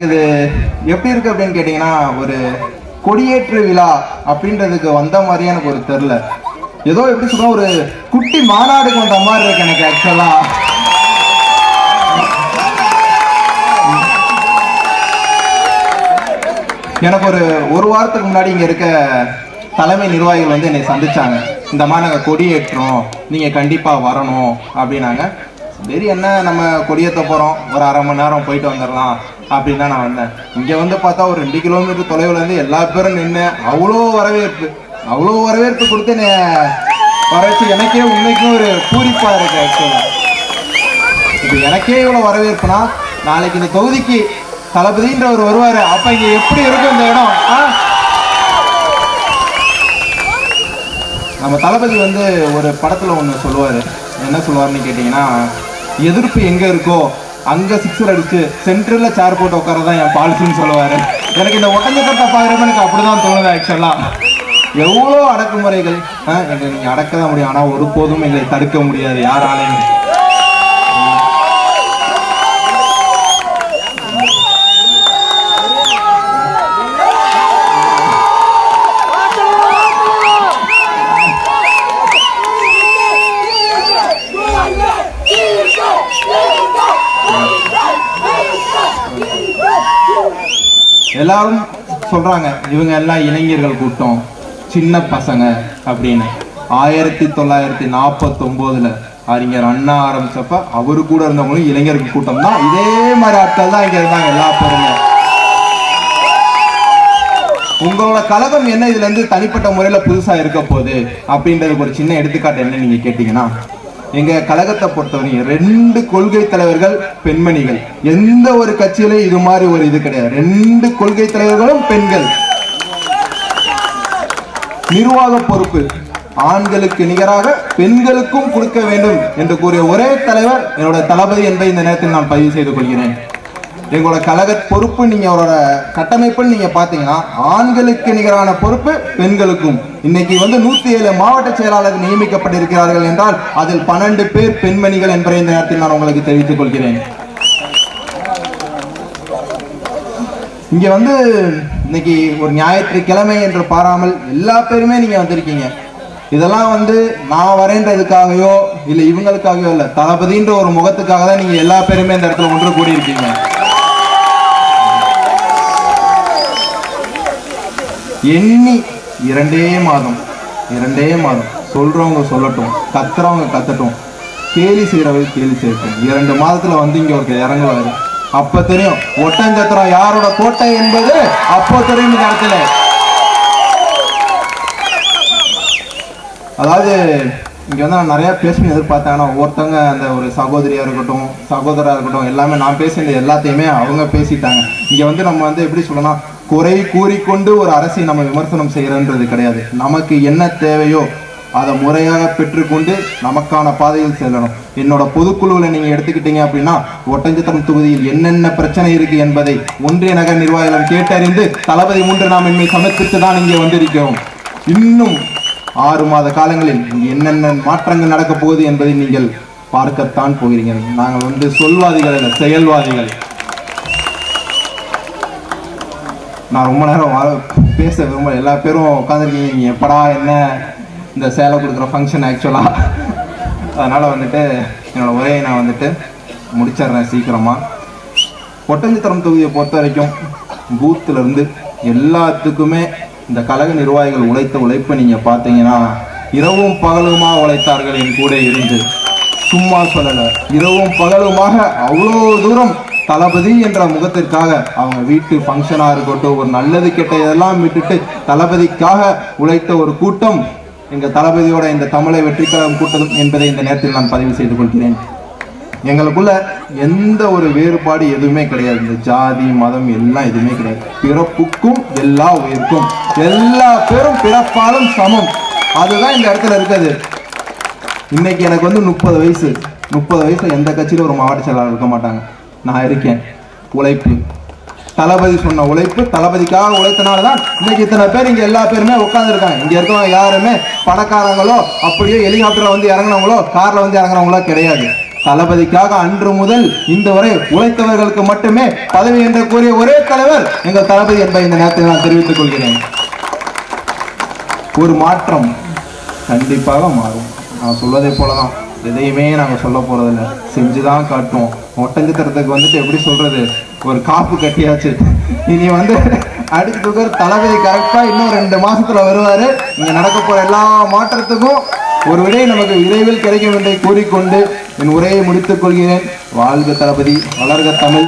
இது எப்படி இருக்கு அப்படின்னு கேட்டிங்கன்னா ஒரு கொடியேற்று விழா அப்படின்றதுக்கு வந்த மாதிரியே எனக்கு ஒரு தெரில ஏதோ எப்படி சொல்ல ஒரு குட்டி மாநாடுக்கு வந்த மாதிரி இருக்கு எனக்கு ஆக்சுவலா எனக்கு ஒரு ஒரு வாரத்துக்கு முன்னாடி இங்க இருக்க தலைமை நிர்வாகிகள் வந்து என்னை சந்திச்சாங்க. இந்த மாதிரி நாங்கள் கொடியேற்றோம் நீங்க கண்டிப்பா வரணும் அப்படின்னாங்க. சரி என்ன நம்ம கொடியேற்ற போகிறோம் ஒரு அரை மணி நேரம் போயிட்டு வந்துடலாம் அப்படின்னு தான் நான் வந்தேன். இங்கே வந்து பார்த்தா ஒரு ரெண்டு கிலோமீட்டர் தொலைவுல இருந்து எல்லா பேரும் நின்று அவ்வளோ வரவேற்பு அவ்வளோ வரவேற்பு கொடுத்து என்னை வரவேற்பு எனக்கே உண்மைக்கும் ஒரு பூரிப்பாக இருக்கு ஆக்சுவலாக இப்போ எனக்கே இவ்வளோ வரவேற்புனா நாளைக்கு இந்த தொகுதிக்கு தளபதின்றவர் வருவார் அப்போ இங்கே எப்படி இருக்கும் இந்த இடம்? ஆ? நம்ம தளபதி வந்து ஒரு படத்தில் ஒன்று சொல்லுவார். என்ன சொல்லுவாருன்னு கேட்டிங்கன்னா எதிர்ப்பு எங்க இருக்கோ அங்க சிக்ஸர் அடிச்சு சென்டர்ல சேர் போட்டு உட்காரதான் என் பாலிசின்னு சொல்லுவாரு. எனக்கு இந்த ஒட்டஞ்ச கட்டை பாக்குறப்ப எனக்கு அப்படிதான் தோணுது ஆக்சுவலா எவ்வளோ அடக்குமுறைகள்? ஆ, எங்களை நீங்க அடக்க தான் முடியும். ஆனா ஒருபோதும் எங்களை தடுக்க முடியாது யாராலையும். எல்லாரும் சொல்றாங்க இவங்க எல்லாம் இளைஞர்கள் கூட்டம் சின்ன பசங்க அப்படின்னு. ஆயிரத்தி தொள்ளாயிரத்தி நாற்பத்தி ஒன்பதுல அறிஞர் அண்ணா ஆரம்பிச்சப்ப அவரு கூட இருந்தவங்களும் இளைஞர்கள் கூட்டம் தான் இதே மாதிரி ஆட்கள் தான் இங்க இருந்தாங்க எல்லா பேருமே. உங்களோட கழகம் என்ன? இதுல இருந்து தனிப்பட்ட முறையில புதுசா இருக்க போகுது அப்படின்றதுக்கு ஒரு சின்ன எடுத்துக்காட்டு என்ன நீங்க கேட்டீங்கன்னா எங்க கழகத்தை பொறுத்தவரைக்கும் ரெண்டு கொள்கை தலைவர்கள் பெண்மணிகள். எந்த ஒரு கட்சியிலும் இது மாதிரி ஒரு இது கிடையாது. ரெண்டு கொள்கை தலைவர்களும் பெண்கள். நிர்வாக பொறுப்பு. ஆண்களுக்கு நிகராக பெண்களுக்கும் கொடுக்க வேண்டும் என்று கூறிய ஒரே தலைவர் என்னோட தளபதி என்பதை இந்த நேரத்தில் நான் பதிவு செய்து கொள்கிறேன். எங்களோட கழக பொறுப்பு நீங்க அவரோட கட்டமைப்புன்னு நீங்க பாத்தீங்கன்னா ஆண்களுக்கு நிகரான பொறுப்பு பெண்களுக்கும். இன்னைக்கு வந்து நூத்தி ஏழு மாவட்ட செயலாளர் நியமிக்கப்பட்டிருக்கிறார்கள் என்றால் அதில் பன்னெண்டு பேர் பெண்மணிகள் என்பதை இந்த நேரத்தில் நான் உங்களுக்கு தெரிவித்துக் கொள்கிறேன். இங்க வந்து இன்னைக்கு ஒரு ஞாயிற்றுக்கிழமை என்று பாராமல் எல்லா பேருமே நீங்க வந்திருக்கீங்க. இதெல்லாம் வந்து நான் வரேன்றதுக்காகவோ இல்லை இவங்களுக்காகவோ இல்லை தளபதின்ற ஒரு முகத்துக்காக தான் நீங்கள் எல்லா பேருமே இந்த இடத்துல ஒன்று கூடியிருக்கீங்க. எண்ணி இரண்டே மாதம் இரண்டே மாதம். சொல்கிறவங்க சொல்லட்டும் கத்துறவங்க கத்தட்டும். கேலி செய்கிறவங்க கேலி செய்யட்டும். இரண்டு மாதத்தில் வந்து இங்கே ஒருத்தர் இறங்குவாரு அப்போ தெரியும் ஒட்டஞ்சத்திரம் யாரோட கோட்டை என்பது அப்போ தெரியும் இந்த இடத்துல அதாவது இங்கே வந்து நான் நிறையா பேசணும் எதிர்பார்த்தேன். ஒவ்வொருத்தவங்க அந்த ஒரு சகோதரியாக இருக்கட்டும் சகோதராக இருக்கட்டும் எல்லாமே நான் பேசினது எல்லாத்தையுமே அவங்க பேசிட்டாங்க. இங்கே வந்து நம்ம வந்து எப்படி சொல்லணும் குறை கூறிக்கொண்டு ஒரு அரசை நம்ம விமர்சனம் செய்கிறன்றது கிடையாது. நமக்கு என்ன தேவையோ அதை முறையாக பெற்றுக்கொண்டு நமக்கான பாதையில் செல்லணும். என்னோட பொதுக்குழுவில் நீங்கள் எடுத்துக்கிட்டீங்க அப்படின்னா ஒட்டஞ்சத்திரம் தொகுதியில் என்னென்ன பிரச்சனை இருக்கு என்பதை ஒன்றிய நகர் நிர்வாகிகள் கேட்டறிந்து தளபதி மூன்று நாம் இன்மை சமர்ப்பித்து தான் இங்கே வந்திருக்கிறோம். இன்னும் ஆறு மாத காலங்களில் என்னென்ன மாற்றங்கள் நடக்கப் போகுது என்பதை நீங்கள் பார்க்கத்தான் போகிறீங்க. நாங்கள் வந்து சொல்வாதிகள் அல்ல செயல்வாதிகள். நான் ரொம்ப நேரம் வா- பேச விரும்ப எல்லா பேரும் உட்காந்துருக்கீங்க நீங்கள் எப்படா என்ன இந்த சேலை கொடுக்குற ஃபங்க்ஷன் ஆக்சுவலாக அதனால் வந்துட்டு என்னோடய உரையை நான் வந்துட்டு முடிச்சிடுறேன் சீக்கிரமாக ஒட்டஞ்சத்திரம் தொகுதியை பொறுத்த வரைக்கும் பூத்துலேருந்து எல்லாத்துக்குமே இந்த கழக நிர்வாகிகள் உழைத்த உழைப்பை நீங்கள் பார்த்தீங்கன்னா இரவும் பகலுமா உழைத்தார்கள் என் கூட இருந்து. சும்மா சொல்லல. இரவும் பகலுமாக அவ்வளோ தூரம் தளபதி என்ற முகத்திற்காக அவங்க வீட்டு ஃபங்க்ஷனாக இருக்கட்டும் ஒரு நல்லது கெட்ட இதெல்லாம் விட்டுட்டு தளபதிக்காக உழைத்த ஒரு கூட்டம் எங்கள் தளபதியோட இந்த தமிழை வெற்றிக்கழகம் கூட்டம் என்பதை இந்த நேரத்தில் நான் பதிவு செய்து கொள்கிறேன். எங்களுக்குள்ள எந்த ஒரு வேறுபாடு எதுவுமே கிடையாது. இந்த ஜாதி மதம் எல்லாம் எதுவுமே கிடையாது. பிறப்புக்கும் எல்லா உயிருக்கும் எல்லா பேரும் பிறப்பாலும் சமம். அதுதான் இந்த இடத்துல இருக்குது இன்னைக்கு எனக்கு வந்து முப்பது வயசு. முப்பது வயசுல எந்த கட்சியிலும் ஒரு மாவட்ட செயலாளர் இருக்க மாட்டாங்க. நான் இருக்கேன். உழைப்பு. தளபதி சொன்ன உழைப்பு தளபதிக்காக உழைத்தனால தான் இன்னைக்கு இத்தனை பேர் இங்க எல்லா பேருமே உட்காந்துருக்காங்க இங்க இருக்கவங்க யாருமே பணக்காரங்களோ அப்படியே ஹெலிகாப்டர்ல வந்து இறங்குனவங்களோ கார்ல வந்து இறங்குறவங்களோ கிடையாது. தளபதிக்காக அன்று முதல் இந்த வரை உழைத்தவர்களுக்கு மட்டுமே பதவி என்று கூறிய ஒரே தலைவர் எங்கள் தளபதி என்பதை இந்த நேரத்தில் நான் தெரிவித்துக் கொள்கிறேன். ஒரு மாற்றம் கண்டிப்பாக மாறும். நான் சொல்வதை போலதான். எதையுமே நாங்கள் சொல்ல போகிறதில்ல செஞ்சு தான் காட்டுவோம் ஒட்டஞ்சத்திரத்துக்கு வந்துட்டு எப்படி சொல்கிறது ஒரு காப்பு கட்டியாச்சு. இனி வந்து அடுத்து தளபதி கரெக்டாக இன்னும் ரெண்டு மாதத்தில் வருவார். இங்கே நடக்க போகிற எல்லா மாற்றத்துக்கும் ஒரு விடை நமக்கு விரைவில் கிடைக்கும் என்று கூறிக்கொண்டு என் உரையை முடித்துக் கொள்கிறேன். வாழ்க தளபதி வளர்க தமிழ்.